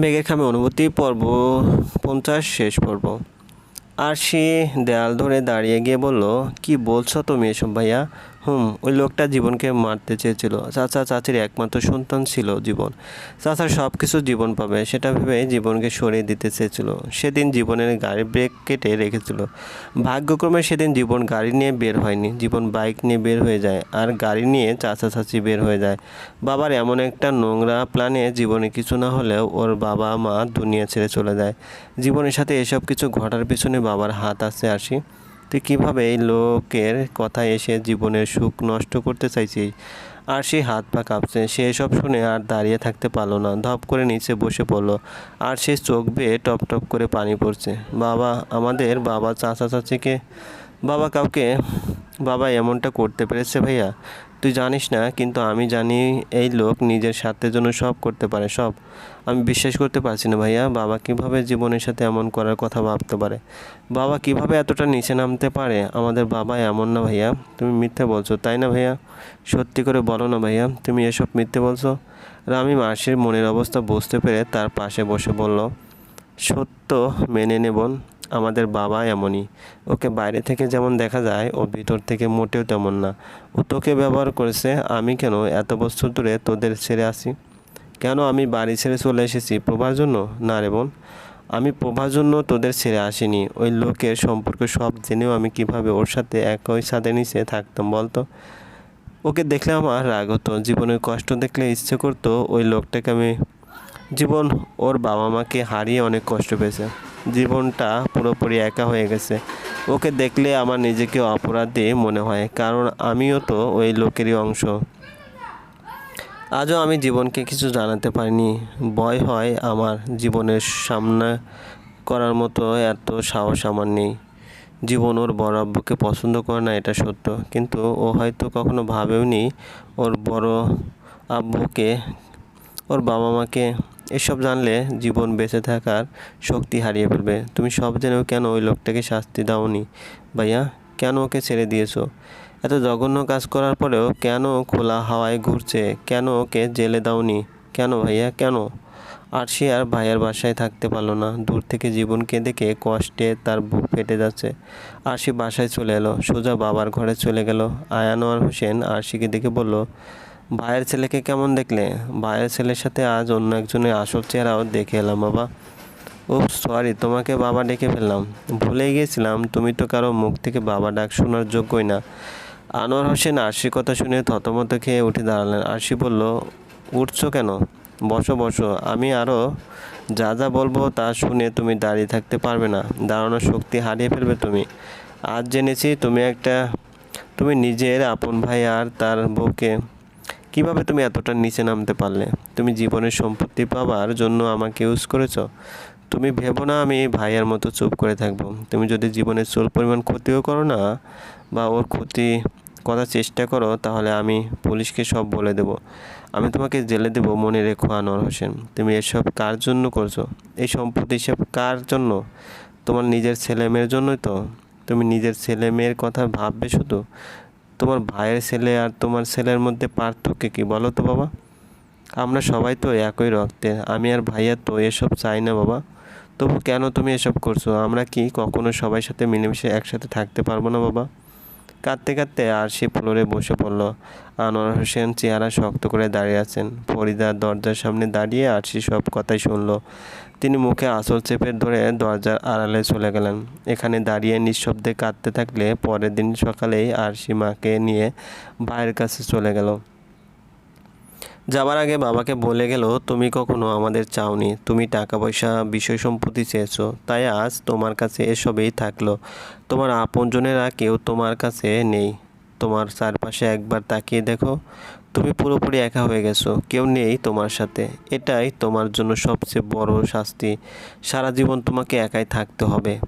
মেঘের খামে অনুভূতি পর্ব, পঞ্চাশ শেষ পর্ব। আর সে দেয়াল ধরে দাঁড়িয়ে গিয়ে বলল, কি বলছো তুমি এসব ভাইয়া? হুম, ওই লোকটা জীবনকে মারতে চেয়েছিল। চাচা চাচির একমাত্র সন্তান ছিল জীবন। চাচার সব কিছু জীবন পাবে, সেটা ভেবে জীবনকে সরিয়ে দিতে চেয়েছিল। সেদিন জীবনের গাড়ি ব্রেক কেটে রেখেছিল। ভাগ্যক্রমে সেদিন জীবন গাড়ি নিয়ে বের হয়নি। জীবন বাইক নিয়ে বের হয়ে যায় আর গাড়ি নিয়ে চাচা চাচি বের হয়ে যায়। বাবার এমন একটা নোংরা প্ল্যানে জীবনে কিছু না হলেও ওর বাবা মা দুনিয়া ছেড়ে চলে যায়। জীবনের সাথে এসব কিছু ঘটার পিছনে বাবার হাত আছে আসি তুই কীভাবে এই লোকের কথা এসে জীবনের সুখ নষ্ট করতে চাইছিস? আর সে হাত পা কাঁপছে। সে এসব শুনে আর দাঁড়িয়ে থাকতে পারল না। ধপ করে নিচে বসে পড়ল। আর সে চোখ বেয়ে টপ টপ করে পানি পড়ছে। বাবা, আমাদের বাবা, চাচা, চাচিকে, বাবা কাউকে, বাবা এমনটা করতে পেরেছে ভাইয়া? তুই জানিস না, কিন্তু আমি জানি এই লোক নিজের স্বার্থের জন্য সব করতে পারে, সব। আমি বিশ্বাস করতে পারছি না ভাইয়া, বাবা কীভাবে জীবনের সাথে এমন করার কথা ভাবতে পারে? বাবা কীভাবে এতটা নিচে নামতে পারে? আমাদের বাবা এমন না ভাইয়া। তুমি মিথ্যে বলছো, তাই না ভাইয়া? সত্যি করে বলো না ভাইয়া, তুমি এসব মিথ্যে বলছো? রামি মাসির মনের অবস্থা বুঝতে পেরে তার পাশে বসে বলল, সত্য মেনে নেবন আমাদের বাবা এমনই। ওকে বাইরে থেকে যেমন দেখা যায়, ও ভিতর থেকে মোটেও তেমন না। ও তোকে ব্যবহার করেছে, আমি কেন এত বছর ধরে তোদের ছেড়ে আসি? কেন আমি বাড়ি ছেড়ে চলে এসেছি প্রভার জন্য? না রে বোন, আমি প্রভার জন্য তোদের ছেড়ে আসিনি। ওই লোকের সম্পর্কে সব জেনেও আমি কীভাবে ওর সাথে একই সাথে নিচে থাকতাম বলতো? ওকে দেখলে আমার রাগ হতো, জীবনের কষ্ট দেখলে ইচ্ছে করতো ওই লোকটাকে আমি, জীবন ওর বাবা মাকে হারিয়ে অনেক কষ্ট পেয়েছে। জীবনটা পুরোপুরি একা হয়ে গেছে। ওকে দেখলে আমার নিজেকে অপরাধী মনে হয়, কারণ আমিও তো ওই লোকেরই অংশ। আজও আমি জীবনকে কিছু জানাতে পারিনি। ভয় হয় আমার জীবনের সামনে করার মতো এত সাহস আমার নেই। জীবন ওর বড় আব্বুকে পছন্দ করে না, এটা সত্য। কিন্তু ও হয়তো কখনো ভাবেওনি ওর বড় আব্বুকে, ওর বাবা মাকে এসব জানলে জীবন বেঁচে থাকার শক্তি হারিয়ে ফেলবে। তুমি সব জেনেও কেন ওই লোকটাকে শাস্তি দাওনি? ভাইয়া, কেন ওকে ছেড়ে দিয়েছ? এত জঘন্য কাজ করার পরেও কেন খোলা হাওয়ায় ঘুরছে? কেন ওকে জেলে দাওনি? কেন ভাইয়া, কেন? আর সে আর ভাইয়ের বাসায় থাকতে পারল না। দূর থেকে জীবনকে দেখে কষ্টে তার বুক ফেটে যাচ্ছে। আর সে বাসায় চলে এলো। সোজা বাবার ঘরে চলে গেল। আয়ানোয়ার হোসেন আরশিকে দেখে বলল ভাইয়ের ছেলেকে কেমন দেখলে? ভাইয়ের ছেলের সাথে আজ অন্য একজনের আসল চেহারাও দেখে এলাম, বাবা। ও সরি তোমাকে বাবা ডেকে ফেললাম। ভুলে গিয়েছিলাম, তুমি তো কারও মুখ থেকে বাবা ডাক শোনার যোগ্যই না। আনোয়ার হোসেন আরশির কথা শুনে থতমত খেয়ে উঠে দাঁড়ালেন। আরশি বলল, উঠছো কেন? বসো বসো। আমি আরও যা যা বলব তা শুনে তুমি দাঁড়িয়ে থাকতে পারবে না। দাঁড়ানোর শক্তি হারিয়ে ফেলবে তুমি। আজ জেনেছি তুমি একটা, তুমি নিজের আপন ভাই আর তার বউকে কীভাবে তুমি এতটা নিচে নামতে পারলে? তুমি জীবনের সম্পত্তি পাবার জন্য আমাকে ইউজ করেছ? তুমি ভেবো না আমি ভাইয়ের মতো চুপ করে থাকব। তুমি যদি জীবনের চুল পরিমাণ ক্ষতিও করো না বা ওর ক্ষতি করার চেষ্টা করো, তাহলে আমি পুলিশকে সব বলে দেব। আমি তোমাকে জেলে দেব মনে রেখো আনোয়ার হোসেন। তুমি এসব কার জন্য করছ? এই সম্পত্তি সব কার জন্য? তোমার নিজের ছেলে মেয়ের জন্যই তো। তুমি নিজের ছেলে মেয়ের কথা ভাববে শুধু? তোমার ভাইয়ের ছেলে আর তোমার ছেলের মধ্যে পার্থক্য কী বলো তো বাবা? আমরা সবাই তো একই রক্তে, আমি আর ভাইয়া তো এসব চাই না বাবা। তবু কেন তুমি এসব করছ? আমরা কি কখনো সবাই সাথে মিলেমিশে একসাথে থাকতে পারব না বাবা? কাঁদতে কাঁদতে আর সে ফ্লোরে বসে পড়ল। আনোয়ার হোসেন চেহারা শক্ত করে দাঁড়িয়ে আছেন। ফরিদা দরজার সামনে দাঁড়িয়ে আরশি সব কথাই শুনল। তিনি মুখে আসল চেপে ধরে দরজার আড়ালে চলে গেলেন। এখানে দাঁড়িয়ে নিঃশব্দে কাঁদতে থাকলে পরের দিন সকালেই আরশি মাকে নিয়ে ভাইয়ের কাছে চলে গেল। যাবার আগে বাবাকে বলে গেল, তুমি কখনো আমাদের চাওনি, তুমি টাকা পয়সা বিষয় সম্পত্তি চেয়েছো, তাই আজ তোমার কাছে এসবেই থাকল। তোমার আপনজনেরা কেউ তোমার কাছে নেই। তোমার চারপাশে একবার তাকিয়ে দেখো, তুমি পুরোপুরি একা হয়ে গেছো, কেউ নেই তোমার সাথে। এটাই তোমার জন্য সবচেয়ে বড় শাস্তি। সারা জীবন তোমাকে একাই থাকতে হবে।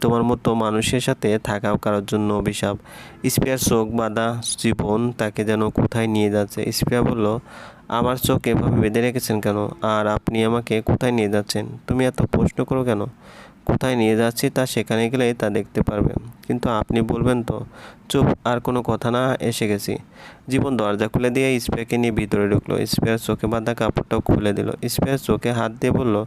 তোমার মতো মানুষের সাথে থাকাও কারোর জন্য অভিশাপ। স্পিয়ার চোখ বাঁধা জীবন তাকে যেন কোথায় নিয়ে যাচ্ছে। স্পিয়া বলল, আমার চোখ এভাবে বেঁধে রেখেছেন কেন? আর আপনি আমাকে কোথায় নিয়ে যাচ্ছেন? তুমি এত প্রশ্ন করো কেন? কোথায় নিয়ে যাচ্ছি তা সেখানে গেলেই তা দেখতে পারবে। কিন্তু আপনি বলবেন তো, চুপ, আর কোনো কথা না, এসে গেছি। জীবন দরজা খুলে দিয়ে স্প্রেকে নিয়ে ভিতরে ঢুকলো। স্প্রেয়ার চোখে বাঁধা কাপড়টাও খুলে দিল। স্প্রেয়ার চোখে হাত দিয়ে বলল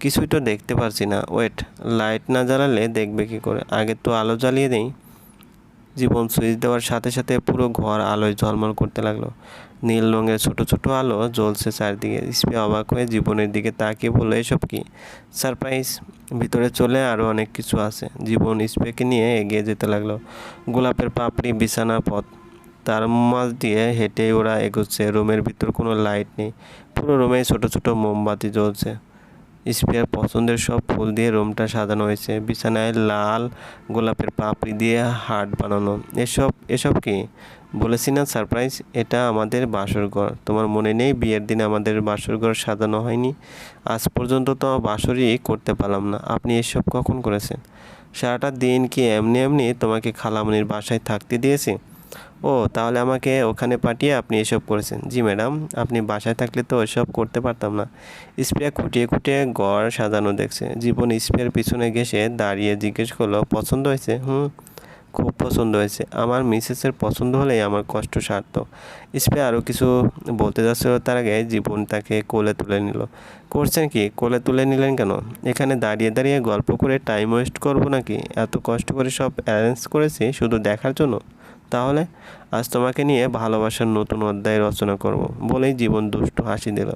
কিছুই তো দেখতে পারছি না। ওয়েট লাইট না জ্বালালে দেখবে কী করে? আগে তো আলো জ্বালিয়ে দিই। জীবন সুইচ দেওয়ার সাথে সাথে পুরো ঘর আলোয় ঝলমল করতে লাগল। নীল রঙের ছোট ছোট আলো জ্বলছে চারদিকে। স্পে অবাক হয়ে জীবনের দিকে তাকিয়ে বলল, এসব কি? সারপ্রাইজ ভিতরে চলে আরও অনেক কিছু আছে। জীবন স্প্রেকে নিয়ে এগিয়ে যেতে লাগল। গোলাপের পাপড়ি বিছানা পথ। তার মাঝ দিয়ে হেঁটে ওরা এগোচ্ছে। রুমের ভিতর কোনো লাইট নেই। পুরো রুমে ছোট ছোট মোমবাতি জ্বলছে। স্পেয়ার পছন্দের সব ফুল দিয়ে রুমটা সাজানো হয়েছে। বিছানায় লাল গোলাপের পাপড়ি দিয়ে হার্ট বানানো। এসব এসব কি? বলেছি না, সারপ্রাইজ? এটা আমাদের বাসর ঘর। তোমার মনে নেই বিয়ের দিন আমাদের বাসর ঘর সাজানো হয়নি? আজ পর্যন্ত তো বাসরই করতে পারলাম না। আপনি এসব কখন করেছেন? সারাটা দিন কি এমনি এমনি তোমাকে খালামনির বাসায় থাকতে দিয়েছি? ও, তাহলে আমাকে ওখানে পাঠিয়ে আপনি এসব করেছেন। জি ম্যাডাম, আপনি বাসায় থাকলে তো এসব করতে পারতাম না। স্প্রে খুঁটিয়ে খুঁটিয়ে গড় সাজানো দেখছে। জীবন স্প্রের পিছনে ঘেসে দাঁড়িয়ে জিজ্ঞেস করল, পছন্দ হয়েছে? হুম, খুব পছন্দ হয়েছে। আমার মিসেসের পছন্দ হলেই আমার কষ্ট সারত। স্প্রে আরও কিছু বলতে যাচ্ছিল, তার আগে জীবন তাকে কোলে তুলে নিল। করছেন কি? কোলে তুলে নিলেন কেন? এখানে দাঁড়িয়ে দাঁড়িয়ে গল্প করে টাইম ওয়েস্ট করব নাকি? এত কষ্ট করে সব অ্যারেঞ্জ করেছি শুধু দেখার জন্য? তাহলে আজ তোমাকে নিয়ে ভালোবাসার নতুন অধ্যায় রচনা করব। বলেই জীবন দুষ্ট হাসি দিল।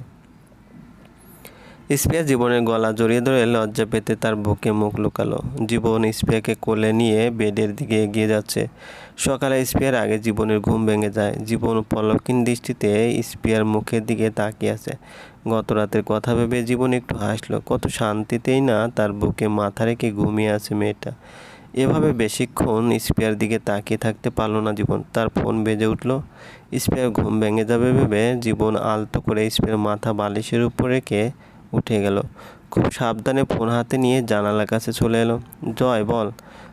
স্পিয়া জীবনের গলা জড়িয়ে ধরে লজ্জা পেতে তার বুকে মুখ লুকালো। জীবন স্পিয়াকে কোলে নিয়ে বেডের দিকে এগিয়ে যাচ্ছে। সকালে স্পিয়ার আগে জীবনের ঘুম ভেঙে যায়। জীবন পলকিন দৃষ্টিতে স্পিয়ার মুখের দিকে তাকিয়ে আছে। গত রাতের কথা ভেবে জীবন একটু হাসলো। কত শান্তিতেই না তার বুকে মাথা রেখে ঘুমিয়ে আছে মেয়েটা। এভাবে বেশিক্ষণ স্পেয়ার দিকে তাকিয়ে থাকতে পারল না জীবন। তার ফোন বেজে উঠল। স্পেয়ার ঘুম ভেঙে যাবে ভেবে জীবন আলতো করে স্পেয়ার মাথা বালিশের উপর রেখে উঠে গেল। খুব সাবধানে ফোন হাতে নিয়ে জানালার কাছে চলে এলো। জয়, বল,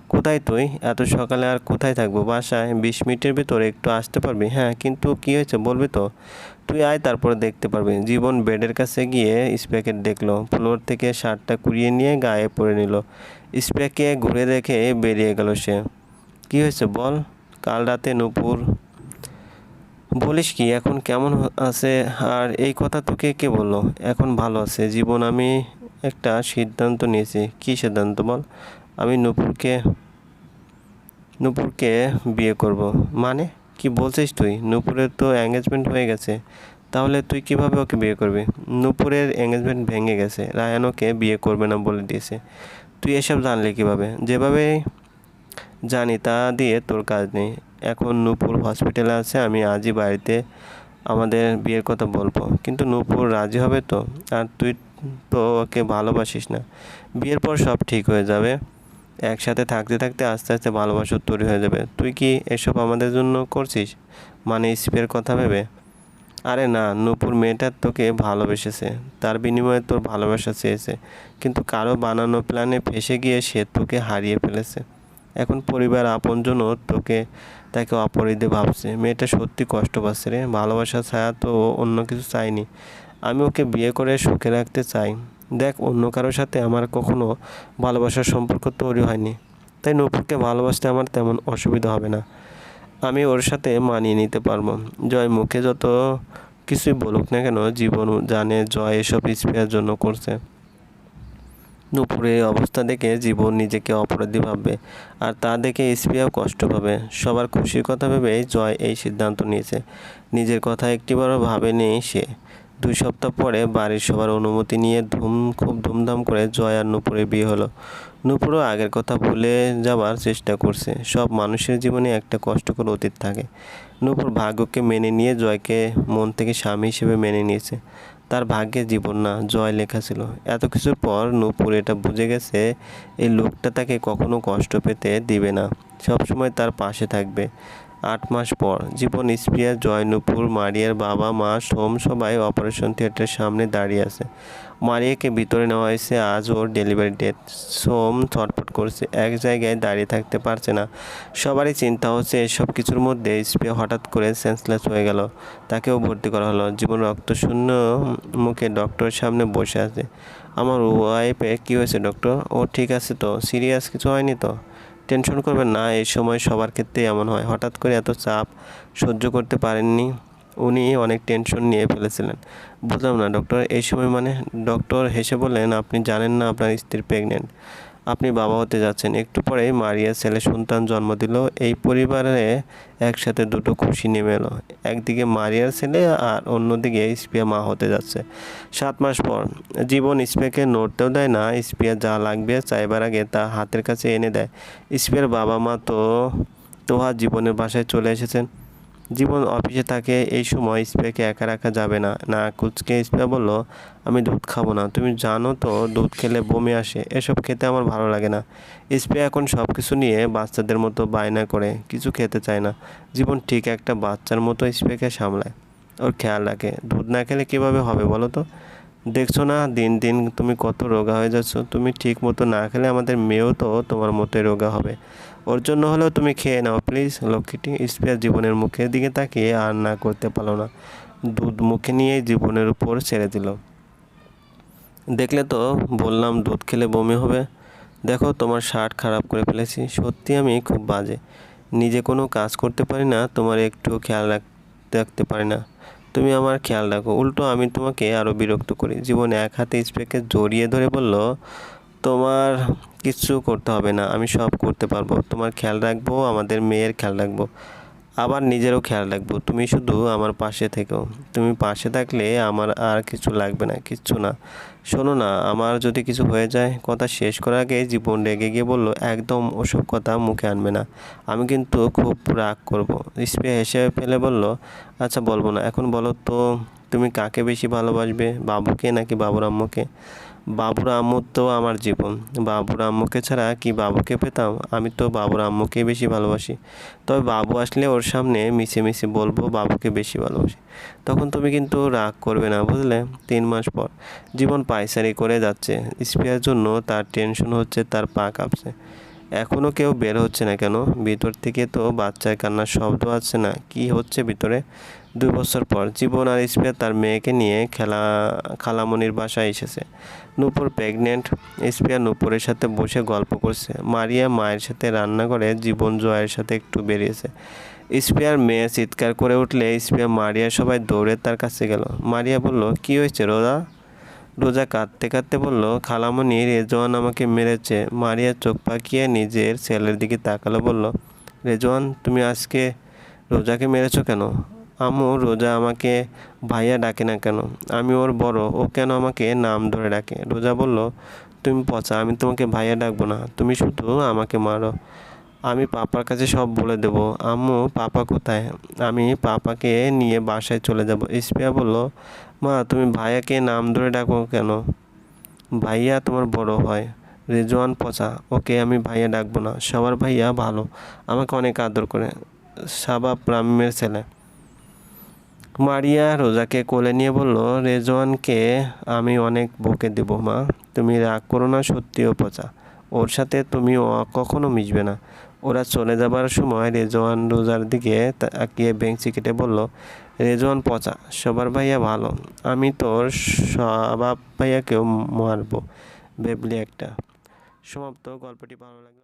কোথায় তুই? এত সকালে আর কোথায় থাকব? বাসায়? বিশ মিনিটের ভেতরে একটু আসতে পারবি? হ্যাঁ কিন্তু কী হয়েছে বলবি তো? তুই আয়, তারপরে দেখতে পারবি। জীবন বেডের কাছে গিয়ে স্প্রেকে দেখল। ফ্লোর থেকে শার্টটা কুড়িয়ে নিয়ে গায়ে পরে নিল। স্প্রেকে ঘুরে দেখে বেরিয়ে গেল সে। কী হয়েছে বল? কাল রাতে নূপুর বলিস কি, এখন কেমন আছে? আর এই কথা তোকে কে বলল? এখন ভালো আছে। জীবন আমি একটা সিদ্ধান্ত নিয়েছি। কী সিদ্ধান্ত বল? আমি নূপুরকে নূপুরকে বিয়ে করব। মানে? কি বলছিস তুই? নূপুরের তো এঙ্গেজমেন্ট হয়ে গেছে। তাহলে তুই কীভাবে ওকে বিয়ে করবি? নূপুরের এঙ্গেজমেন্ট ভেঙে গেছে। রায়ান ওকে বিয়ে করবে না বলে দিয়েছে। তুই এসব জানলি কীভাবে? যেভাবে জানি তা দিয়ে তোর কাজ নেই। এখন নূপুর হসপিটালে আছে, আমি আজই বাড়িতে আমাদের বিয়ের কথা বলব। কিন্তু নূপুর রাজি হবে তো? আর তুই তো ওকে ভালোবাসিস না। বিয়ের পর সব ঠিক হয়ে যাবে। একসাথে থাকতে থাকতে আস্তে আস্তে ভালোবাসা তৈরি হয়ে যাবে। তুই কি এসব আমাদের জন্য করছিস? মানে স্পের কথা ভেবে? আরে না, নূপুর মেয়েটা তোকে ভালোবেসেছে। তার বিনিময়ে তোর ভালোবাসা চেয়েছে। কিন্তু কারও বানানো প্ল্যানে ফেসে গিয়ে সে তোকে হারিয়ে ফেলেছে। এখন পরিবার আপনজনও তোকে, তাকে অপরিধে ভাবছে। মেয়েটা সত্যি কষ্ট পাচ্ছে রে। ভালোবাসা ছায়া তো অন্য কিছু চাইনি আমি ওকে বিয়ে করে সুখে রাখতে চাই। দেখ, অন্য কারোর সাথে আমার কখনো ভালোবাসার সম্পর্ক তৈরি হয়নি। তাই নূপুরকে ভালোবাসতে আমার তেমন অসুবিধা হবে না। আমি ওর সাথে মানিয়ে নিতে পারব। জয় মুখে যত কিছুই বলুক না কেন, জীবন জানে জয় এসব স্পেয়ার জন্য করছে। দুপুরে অবস্থা দেখে জীবন নিজেকে অপরাধী ভাববে, আর তা দেখে স্পিয়াও কষ্ট পাবে। সবার খুশির কথা ভেবে জয় এই সিদ্ধান্ত নিয়েছে। নিজের কথা একটিবারও ভাবেনি সে। দুই সপ্তাহ পরে বাড়ির সবার অনুমতি নিয়ে ধুম, খুব ধুমধাম করে জয় আর নুপুরের বিয়ে হলো। নূপুরও আগের কথা ভুলে যাওয়ার চেষ্টা করছে। সব মানুষের জীবনে একটা কষ্টকর অতীত থাকে। নূপুর ভাগ্যকে মেনে নিয়ে জয়কে মন থেকে স্বামী হিসেবে মেনে নিয়েছে। তার ভাগ্যে জীবন না, জয় লেখা ছিল। এত কিছুর পর নূপুর এটা বুঝে গেছে, এই লোকটা তাকে কখনো কষ্ট পেতে দিবে না। সবসময় তার পাশে থাকবে। আট মাস পর। জীবন স্প্রিয়া জয়নুপুর, মারিয়ার বাবা, মা, সোম সবাই অপারেশন থিয়েটারের সামনে দাঁড়িয়ে আছে। মারিয়াকে ভিতরে নেওয়া হয়েছে, আজ ওর ডেলিভারি ডেট। সোম ছটফট করছে, এক জায়গায় দাঁড়িয়ে থাকতে পারছে না। সবারই চিন্তা হচ্ছে, এসব কিছুর মধ্যে স্প্রিয়া হঠাৎ করে সেন্সলেস হয়ে গেল। তাকেও ভর্তি করা হলো। জীবন রক্তশূন্য মুখে ডক্টরের সামনে বসে আছে। আমার ওয়াইফে, কী হয়েছে, ডক্টর? ও ঠিক আছে তো? সিরিয়াস কিছু হয়নি তো? টেনশন করবেন না, এই সময় সবার ক্ষেত্রে এমন হয়। হঠাৎ করে এত চাপ সহ্য করতে পারেননি, উনি অনেক টেনশন নিয়ে ফেলেছিলেন। বুঝলাম না ডক্টর এই সময় মানে ডক্টর হেসে বললেন, আপনি জানেন না আপনার স্ত্রী প্রেগনেন্ট আপনি বাবা হতে যাচ্ছেন। একটু পরেই মারিয়া ছেলে সন্তান জন্ম দিল। এই পরিবারে একসাথে দুটো খুশি নেমে এলো একদিকে মারিয়ার ছেলে আর অন্যদিকে স্পিয়া মা হতে যাচ্ছে। সাত মাস পর। জীবন স্পিয়াকে নড়তেও দেয় না। স্পিয়া যা লাগবে চাইবার আগে তা হাতের কাছে এনে দেয়। স্পিয়ার বাবা মা তো তোহা জীবনের বাসায় চলে এসেছেন। জীবন অফিসে থাকে, এই সময় স্প্রেকে একা রাখা যাবে না। না, কুচকে স্প্রে বলল, আমি দুধ খাব না। তুমি জানো তো, দুধ খেলে বমি আসে। এসব খেতে আমার ভালো লাগে না। স্প্রে এখন সব কিছু নিয়ে বাচ্চাদের মতো বায়না করে, কিছু খেতে চায় না। জীবন ঠিক একটা বাচ্চার মতো স্প্রেকে সামলায়। ওর খেয়াল রাখে, দুধ না খেলে কীভাবে হবে বলো তো? দেখছ না, দিন দিন তুমি কত রোগা হয়ে যাচ্ছ। তুমি ঠিক মতো না খেলে আমাদের মেয়েও তো তোমার মতোই রোগা হবে। ওর জন্য হলেও তুমি খেয়ে নাও প্লিজ লক্ষ্মীটি স্পেয়ার জীবনের মুখের দিকে তাকিয়ে আর না করতে পারল না। দুধ মুখে নিয়ে জীবনের উপর ছেড়ে দিল। দেখলে তো, বললাম দুধ খেলে বমি হবে। দেখো, তোমার শার্ট খারাপ করে ফেলেছি। সত্যি আমি খুব বাজে। নিজে কোনো কাজ করতে পারি না, তোমার একটু খেয়াল রাখতে পারি না। তুমি আমার খেয়াল রাখো। উল্টো আমি তোমাকে আরও বিরক্ত করি। জীবন এক হাতে স্প্রেকে জড়িয়ে ধরে বলল, তোমার কিচ্ছু করতে হবে না, আমি সব করতে পারব। তোমার খেয়াল রাখব, আমাদের মেয়ের খেয়াল রাখব। আবার নিজেরও খেয়াল রাখব, তুমি শুধু আমার পাশে থেকো। তুমি পাশে থাকলে আমার আর কিছু লাগবে না, কিচ্ছু না। শোনো না, আমার যদি কিছু হয়ে যায়, কথা শেষ করার আগে জীবন রেগে গিয়ে বলল, একদম ওসব কথা মুখে আনবে না। আমি কিন্তু খুব রাগ করব। স্প্রে হেসে ফেলে বলল আচ্ছা বলব না। এখন বলো তো, তুমি কাকে বেশি ভালোবাসবে, বাবুকে নাকি বাবুর আম্মুকে? বাবুর আম্মু তো আমার জীবন। বাবুর আম্মুকে ছাড়া কি বাবুকে পেতাম? আমি তো বাবুর আম্মুকেই বেশি ভালোবাসি। তবে বাবু আসলে ওর সামনে মিশে মিশে বলব বাবুকে বেশি ভালোবাসি। তখন তুমি কিন্তু রাগ করবে না, বুঝলে? তিন মাস পর। জীবন পায়সারি করে যাচ্ছে। স্পিয়ার জন্য তার টেনশন হচ্ছে, তার পা কাঁপছে। এখনও কেউ বের হচ্ছে না কেন? ভিতর থেকে তো বাচ্চার কান্নার শব্দ আছে না। কি হচ্ছে ভিতরে? দুই বছর পর জীবন আর স্পিয়া তার মেয়েকে নিয়ে খেলা খালামনির বাসায় এসেছে। নূপুর প্রেগনেন্ট স্পিয়া নূপুরের সাথে বসে গল্প করছে। মারিয়া মায়ের সাথে রান্না করে জীবন জয়ের সাথে একটু বেরিয়েছে। স্পিয়ার মেয়ে চিৎকার করে উঠলে স্পিয়া মারিয়া সবাই দৌড়ে তার কাছে গেল। মারিয়া বলল, কি হয়েছে রোজা? রোজা কাঁদতে কাঁদতে বলল, খালামণি রেজওয়ান আমাকে মেরেছে। মারিয়া চোখ পাকিয়ে নিজের ছেলের দিকে তাকালো, বলল, রেজওয়ান, তুমি আজকে রোজাকে মেরেছো কেন? আম্মু রোজা আমাকে ভাইয়া ডাকে না কেন? আমি ওর বড়, ও কেন আমাকে নাম ধরে ডাকে? রোজা বলল, তুমি পচা, আমি তোমাকে ভাইয়া ডাকবো না। তুমি শুধু আমাকে মারো। আমি পাপার কাছে সব বলে দেব। আম্মু, পাপা কোথায়? আমি পাপাকে নিয়ে বাসায় চলে যাব। ইসপিয়া বলল, মা, তুমি ভাইয়াকে নাম ধরে ডাকো কেন? ভাইয়া তোমার বড় হয়, রেজওয়ান পচা। ওকে আমি ভাইয়া ডাকবো না। সবার ভাইয়া ভালো। আমাকে অনেক আদর করে। সাবাব রামিমের ছেলে। মারিয়া রোজাকে কোলে নিয়ে বলল, রেজওয়ানকে আমি অনেক বকে দেবো, মা। তুমি রাগ করো না সত্যিও পচা। ওর সাথে তুমি কখনো মিশবে না। ওরা চলে যাবার সময় রেজওয়ান রোজার দিকে তাকিয়ে বেঞ্চি কেটে বলল, রেজওয়ান পচা, সবার ভাইয়া ভালো। আমি তোর সবাব ভাইয়াকেও মারবো। বেবলি একটা। সমাপ্ত গল্পটি ভালো লাগবে